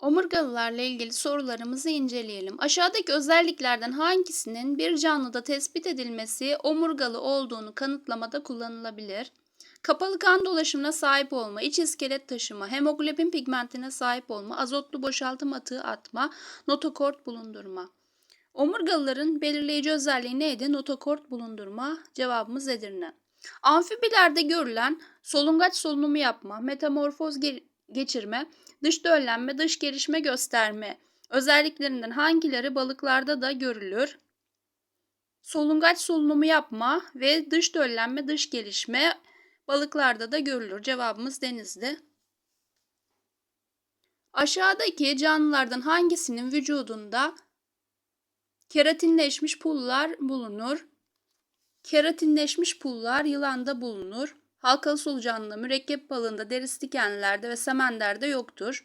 Omurgalılarla ilgili sorularımızı inceleyelim. Aşağıdaki özelliklerden hangisinin bir canlıda tespit edilmesi omurgalı olduğunu kanıtlamada kullanılabilir? Kapalı kan dolaşımına sahip olma, iç iskelet taşıma, hemoglobin pigmentine sahip olma, azotlu boşaltım atığı atma, notokort bulundurma. Omurgalıların belirleyici özelliği neydi? Notokort bulundurma. Cevabımız Edirne. Amfibilerde görülen solungaç solunumu yapma, metamorfoz geçirme, dış döllenme, dış gelişme gösterme özelliklerinden hangileri balıklarda da görülür? Solungaç solunumu yapma ve dış döllenme, dış gelişme balıklarda da görülür. Cevabımız denizde. Aşağıdaki canlılardan hangisinin vücudunda keratinleşmiş pullar bulunur? Keratinleşmiş pullar yılanda bulunur. Halkalı solucanlı mürekkep balığında, deris dikenlerde ve semenderde yoktur.